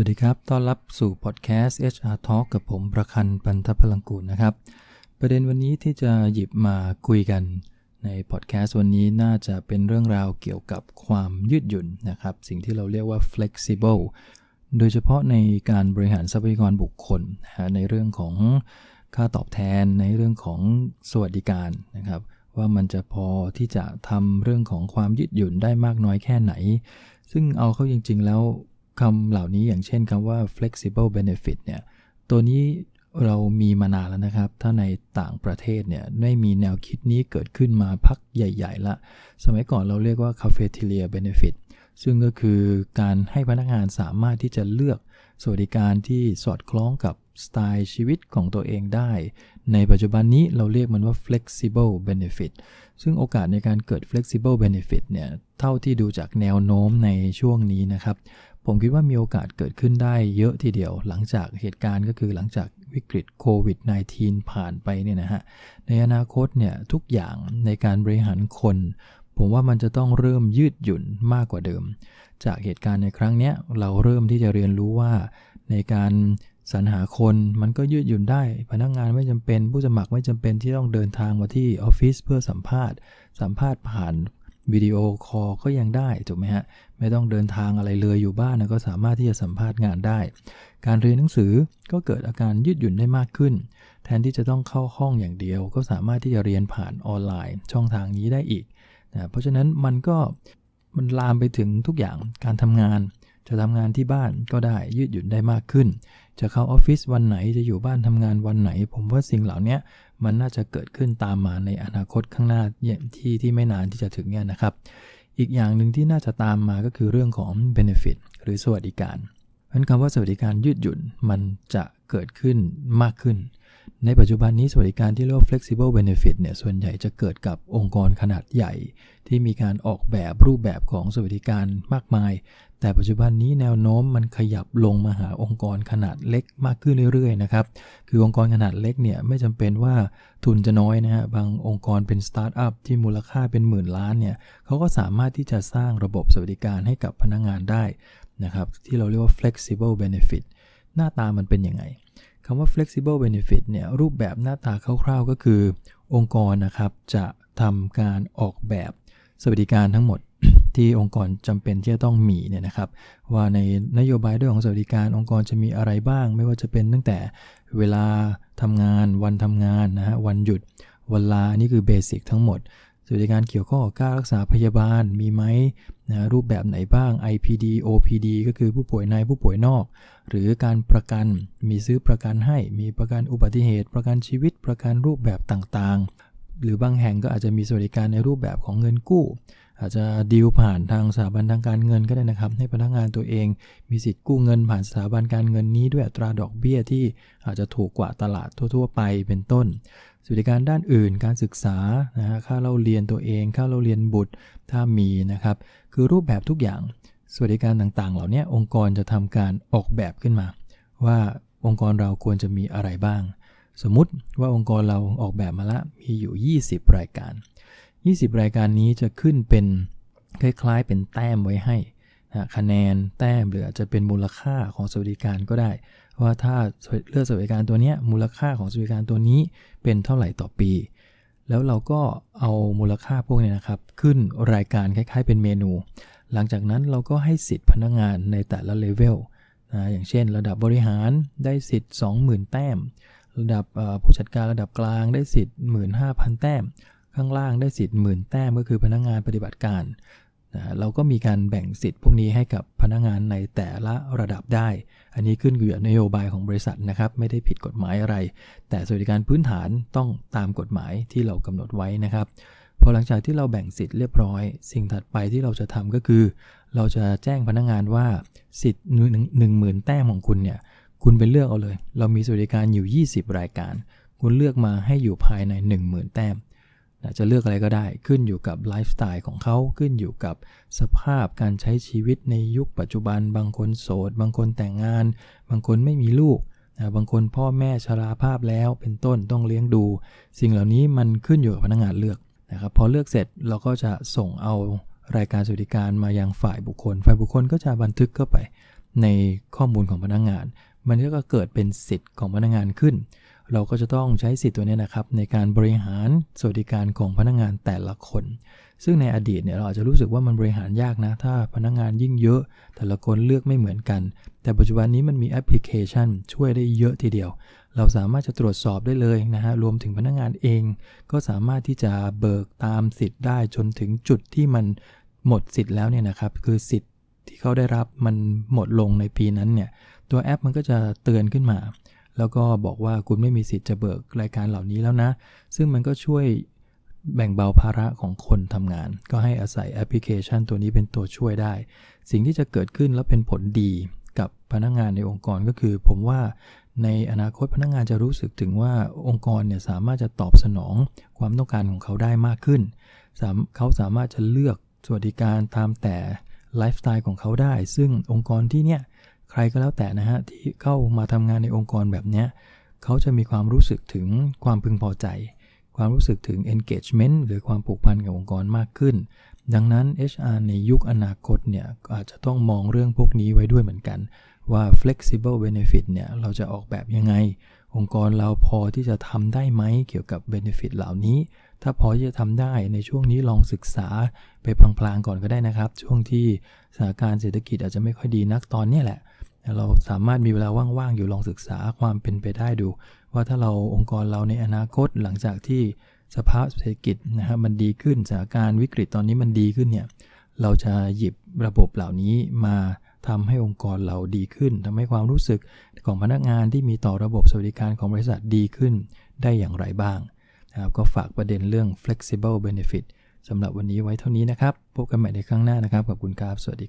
วัสดีครับ ต้อนรับสู่พอดแคสต์ HR Talk กับผมประคันปันทพลังกูลนะครับ ประเด็นวันนี้ที่จะหยิบมาคุยกันในพอดแคสต์วันนี้น่าจะเป็นเรื่องราวเกี่ยวกับความยืดหยุ่นนะครับ สิ่งที่เราเรียกว่า flexible โดยเฉพาะในการบริหารทรัพยากรบุคคล ในเรื่องของค่าตอบแทนในเรื่องของสวัสดิการนะครับ ว่ามันจะพอที่จะทำเรื่องของความยืดหยุ่นได้มากน้อยแค่ไหน ซึ่งเอาเข้าจริง ๆ แล้ว คำเหล่านี้อย่างเช่นคำว่า flexible benefit เนี่ย ตัวนี้เรามีมานานแล้วนะครับ ถ้าในต่างประเทศเนี่ยไม่มีแนวคิดนี้เกิดขึ้นมาพักใหญ่ ๆ ละ สมัยก่อนเราเรียกว่า cafeteria benefit ซึ่งก็คือการให้พนักงานสามารถที่จะเลือกสวัสดิการที่สอดคล้องกับสไตล์ชีวิตของตัวเองได้ ในปัจจุบันนี้เราเรียกมันว่า flexible benefit ซึ่งโอกาสในการเกิด flexible benefit เนี่ย เท่าที่ดูจากแนวโน้มในช่วงนี้นะครับ ผมคิดว่ามีโอกาสเกิดขึ้นได้เยอะทีเดียว หลังจากเหตุการณ์ก็คือหลังจากวิกฤตโควิด -19 ผ่านไปเนี่ยนะฮะ ในอนาคตเนี่ยทุกอย่างในการบริหารคน ผมว่ามันจะต้องเริ่มยืดหยุ่นมากกว่าเดิม จากเหตุการณ์ในครั้งนี้เราเริ่มที่จะเรียนรู้ว่าในการสรรหาคนมันก็ยืดหยุ่นได้ พนักงงานไม่จำเป็น ผู้สมัครไม่จำเป็นที่ต้องเดินทางมาที่ออฟฟิศเพื่อสัมภาษณ์ สัมภาษณ์ผ่าน วิดีโอคอลก็ยังได้ถูกไหมฮะ ไม่ต้องเดินทางอะไรเลยอยู่บ้านนะก็สามารถที่จะสัมภาษณ์งานได้ การเรียนหนังสือก็เกิดอาการยืดหยุ่นได้มากขึ้น แทนที่จะต้องเข้าห้องอย่างเดียว ก็สามารถที่จะเรียนผ่านออนไลน์ ช่องทางนี้ได้อีกนะเพราะฉะนั้นมันก็มันลามไปถึงทุกอย่างการทำงาน จะทำงานที่บ้านก็ได้ยืดหยุ่นได้มากขึ้น จะเข้าออฟฟิศวันไหนจะอยู่บ้านทำงานวันไหน ผมว่าสิ่งเหล่านี้มันน่าจะเกิดขึ้นตามมาในอนาคตข้างหน้าที่ที่ไม่นานที่จะถึงเนี่ยนะครับ อีกอย่างหนึ่งที่น่าจะตามมาก็คือเรื่องของ benefit หรือสวัสดิการเพราะคำว่าสวัสดิการยืดหยุ่นมันจะเกิดขึ้นมากขึ้น ในปัจจุบันนี้สวัสดิการที่เรียกว่า flexible benefit เนี่ยส่วนใหญ่จะเกิดกับองค์กรขนาดใหญ่ ที่มีการออกแบบรูปแบบของสวัสดิการมากมาย แต่ปัจจุบันนี้แนวโน้มมันขยับลงมาหาองค์กรขนาดเล็กมากขึ้นเรื่อยๆนะครับคือองค์กรขนาดเล็กเนี่ยไม่จำเป็นว่าทุนจะน้อยนะฮะบางองค์กรเป็นสตาร์ทอัพที่มูลค่าเป็นหมื่นล้านเนี่ยเขาก็สามารถที่จะสร้างระบบสวัสดิการให้กับพนักงงานได้นะครับที่เราเรียกว่า flexible benefit หน้าตามันเป็นยังไง คำว่า flexible benefit เนี่ยรูปแบบหน้าตาคร่าวๆ ก็คือ องค์กรนะครับจะทำการออกแบบสวัสดิการทั้งหมดที่องค์กรจำเป็นที่จะต้องมีเนี่ยนะครับว่าในนโยบายด้วยของสวัสดิการองค์กรจะมีอะไรบ้าง ไม่ว่าจะเป็นตั้งแต่เวลาทำงาน วันทำงานนะฮะวันหยุดวันลานี่คือเบสิกทั้งหมด สวัสดิการเกี่ยวข้องกับการรักษาพยาบาลมีไหมนะรูปแบบไหนบ้าง IPD OPD ก็คือผู้ป่วยในผู้ป่วยนอก หรือการประกันมีซื้อประกันให้มีประกันอุบัติเหตุ ประกันชีวิตประกันรูปแบบต่างๆ หรือบางแห่งก็อาจจะมีสวัสดิการในรูปแบบของเงินกู้ อาจจะดีลผ่านทางสถาบันทางการเงินก็ได้นะครับ ให้พนักงานตัวเองมีสิทธิ์กู้เงินผ่านสถาบันการเงินนี้ด้วยอัตราดอกเบี้ยที่อาจจะถูกกว่าตลาดทั่ว ๆ ไปเป็นต้น สวัสดิการด้านอื่น การศึกษานะฮะค่าเราเรียนตัวเอง ค่าเราเรียนบุตร ถ้ามีนะครับ คือรูปแบบทุกอย่าง สวัสดิการต่างๆ เหล่านี้องค์กรจะทำการออกแบบขึ้นมา ว่าองค์กรเราควรจะมีอะไรบ้าง สมมุติว่าองค์กรเราออกแบบมาละมีอยู่ 20 รายการ 20 รายการนี้จะขึ้นเป็นคล้ายๆ เป็นแต้มไว้ให้ คะแนนแต้มหรืออาจจะเป็นมูลค่าของสวัสดิการก็ได้ ว่าถ้าเลือกสวัสดิการตัวนี้มูลค่าของสวัสดิการตัวนี้เป็นเท่าไหร่ต่อปี แล้วเราก็เอามูลค่าพวกนี้นะครับ ขึ้นรายการคล้ายๆ เป็นเมนู หลังจากนั้นเราก็ให้สิทธิ์พนักงานในแต่ละเลเวลนะอย่างเช่น ระดับบริหารได้สิทธิ์ 20,000 แต้ม ระดับผู้จัดการระดับกลางได้สิทธิ์ 15,000 แต้ม ข้างล่างได้สิทธิ์หมื่นแต้มก็คือพนักงงานปฏิบัติการ นะเราก็มีการแบ่งสิทธิ์พวกนี้ให้กับพนักงงานในแต่ละระดับได้ อันนี้ขึ้นอยู่กับนโยบายของบริษัทนะครับ ไม่ได้ผิดกฎหมายอะไร แต่สวัสดิการพื้นฐานต้องตามกฎหมายที่เรากำหนดไว้นะครับ พอหลังจากที่เราแบ่งสิทธิ์เรียบร้อย สิ่งถัดไปที่เราจะทำก็คือ เราจะแจ้งพนักงงานว่าสิทธิ์หนึ่งหมื่นแต้มของคุณเนี่ยคุณเป็นเลือกเอาเลย เรามีสวัสดิการอยู่ 20 รายการ คุณเลือกมาให้อยู่ภายใน 10,000 แต้ม จะเลือกอะไรก็ได้ขึ้นอยู่กับไลฟ์สไตล์ของเขาขึ้นอยู่กับสภาพการใช้ชีวิตในยุคปัจจุบัน บางคนโสด บางคนแต่งงาน บางคนไม่มีลูกนะบางคนพ่อแม่ชราภาพแล้วเป็นต้นต้องเลี้ยงดู สิ่งเหล่านี้มันขึ้นอยู่กับพนักงานเลือกนะครับพอเลือกเสร็จเราก็จะส่งเอารายการสวัสดิการมายังฝ่ายบุคคล ฝ่ายบุคคลก็จะบันทึกเข้าไปในข้อมูลของพนักงาน มันก็เกิดเป็นสิทธิ์ของพนักงานขึ้น เราก็จะต้องใช้สิทธิ์ตัวนี้นะครับ ในการบริหารสวัสดิการของพนักงานแต่ละคน ซึ่งในอดีตเนี่ยเราอาจจะรู้สึกว่ามันบริหารยากนะ ถ้าพนักงานยิ่งเยอะ แต่ละคนเลือกไม่เหมือนกัน แต่ปัจจุบันนี้มันมีแอปพลิเคชัน ช่วยได้เยอะทีเดียว เราสามารถจะตรวจสอบได้เลยนะฮะรวมถึงพนักงานเอง ก็สามารถที่จะเบิกตามสิทธิ์ได้จนถึงจุดที่มันหมดสิทธิ์แล้วเนี่ยนะครับคือสิทธิ์ที่เขาได้รับมันหมดลงในปีนั้นเนี่ยตัวแอปมันก็จะเตือนขึ้นมา แล้วก็บอกว่าคุณไม่มีสิทธิ์จะเบิกรายการเหล่านี้แล้วนะ ซึ่งมันก็ช่วยแบ่งเบาภาระของคนทำงาน ก็ให้อาศัยแอปพลิเคชันตัวนี้เป็นตัวช่วยได้ สิ่งที่จะเกิดขึ้นแล้วเป็นผลดีกับพนักงานในองค์กรก็คือ ผมว่าในอนาคตพนักงานจะรู้สึกถึงว่าองค์กรเนี่ยสามารถจะตอบสนองความต้องการของเขาได้มากขึ้น เขาสามารถจะเลือกสวัสดิการตามแต่ไลฟ์สไตล์ของเขาได้ ซึ่งองค์กรที่เนี่ย ใครก็แล้วแต่นะฮะที่เข้ามาทำงานในองค์กรแบบเนี้ยเขาจะมีความรู้สึกถึงความพึงพอใจ ความรู้สึกถึง engagement หรือความผูกพันกับองค์กรมากขึ้น ดังนั้น HR ในยุคอนาคตเนี่ยอาจจะต้องมองเรื่องพวกนี้ไว้ด้วยเหมือนกัน ว่า flexible benefit เนี่ยเราจะออกแบบยังไง องค์กรเราพอที่จะทำได้ไหมเกี่ยวกับ benefit เหล่านี้ ถ้าพอที่จะทำได้ในช่วงนี้ลองศึกษาไปพลางๆก่อนก็ได้นะครับ ช่วงที่สถานการณ์เศรษฐกิจอาจจะไม่ค่อยดีนักตอนนี้แหละ เราสามารถมีเวลาว่างๆอยู่ลองศึกษาความเป็นไปได้ดู ว่าถ้าเราองค์กรเราในอนาคตหลังจากที่สภาพเศรษฐกิจนะครับมันดีขึ้นสถานการณ์วิกฤตตอนนี้มันดีขึ้นเนี่ยเราจะหยิบระบบเหล่านี้มาทำให้องค์กรเราดีขึ้นทำให้ความรู้สึกของพนักงานที่มีต่อระบบสวัสดิการของบริษัทดีขึ้นได้อย่างไรบ้างนะครับก็ฝากประเด็นเรื่อง flexible benefit สำหรับวันนี้ไว้เท่านี้นะครับ พบกันใหม่ในครั้งหน้านะครับ ขอบคุณครับ สวัสดี